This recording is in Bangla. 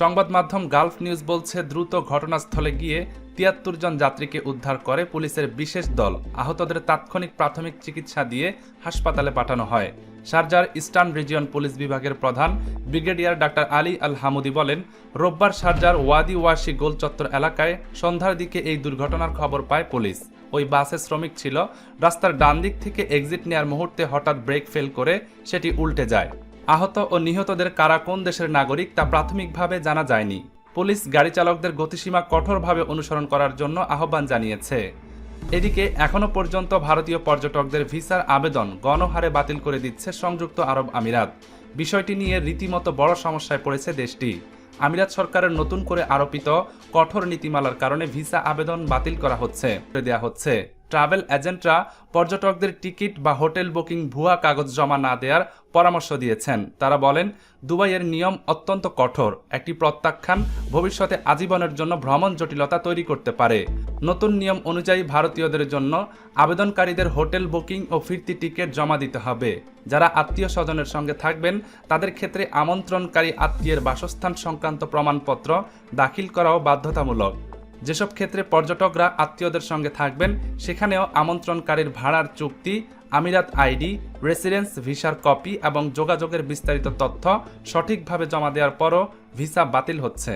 সংবাদ মাধ্যম গালফ নিউজ বলছে, দ্রুত ঘটনাস্থলে গিয়ে তিয়াত্তর জন যাত্রীকে উদ্ধার করে পুলিশের বিশেষ দল। আহতদের তাৎক্ষণিক প্রাথমিক চিকিৎসা দিয়ে হাসপাতালে পাঠানো হয়। শারজার ইস্টার্ন রিজিয়ন পুলিশ বিভাগের প্রধান brigadier doctor Ali al Hamoudi বলেন, রোববার শারজার ওয়াদি ওয়াশি গোল চত্বর এলাকায় সন্ধ্যার দিকে এই দুর্ঘটনার খবর পায় পুলিশ। ওই বাসে শ্রমিক ছিল। রাস্তার ডান দিক থেকে এক্সিট নেয়ার মুহূর্তে হঠাৎ ব্রেক ফেল করে সেটি উল্টে যায়। আহত ও নিহতদের কারা কোন দেশের নাগরিক তা প্রাথমিকভাবে জানা যায়নি। পুলিশ গাড়ি চালকদের গতিসীমা কঠোরভাবে অনুসরণ করার জন্য আহ্বান জানিয়েছে। এদিকে এখনও পর্যন্ত ভারতীয় পর্যটকদের ভিসার আবেদন গণহারে বাতিল করে দিচ্ছে সংযুক্ত আরব আমিরাত। বিষয়টি নিয়ে রীতিমতো বড় সমস্যায় পড়েছে দেশটি। আমিরাত সরকারের নতুন করে আরোপিত কঠোর নীতিমালার কারণে ভিসা আবেদন বাতিল করা হচ্ছে। দেওয়া হচ্ছে। ট্রাভেল এজেন্টরা পর্যটকদের টিকিট বা হোটেল বুকিং ভুয়া কাগজ জমা না দেওয়ার পরামর্শ দিয়েছেন। তারা বলেন, দুবাইয়ের নিয়ম অত্যন্ত কঠোর। একটি প্রত্যাখ্যান ভবিষ্যতে আজীবনের জন্য ভ্রমণ জটিলতা তৈরি করতে পারে। নতুন নিয়ম অনুযায়ী ভারতীয়দের জন্য আবেদনকারীদের হোটেল বুকিং ও ফিরতি টিকিট জমা দিতে হবে। যারা আত্মীয় স্বজনের সঙ্গে থাকবেন, তাদের ক্ষেত্রে আমন্ত্রণকারী আত্মীয়ের বাসস্থান সংক্রান্ত প্রমাণপত্র দাখিল করাও বাধ্যতামূলক। যেসব ক্ষেত্রে পর্যটকরা আত্মীয়দের সঙ্গে থাকবেন, সেখানেও আমন্ত্রণকারীর ভাড়ার চুক্তি, আমিরাত আইডি, রেসিডেন্স, ভিসার কপি এবং যোগাযোগের বিস্তারিত তথ্য সঠিকভাবে জমা দেওয়ার পরও ভিসা বাতিল হচ্ছে।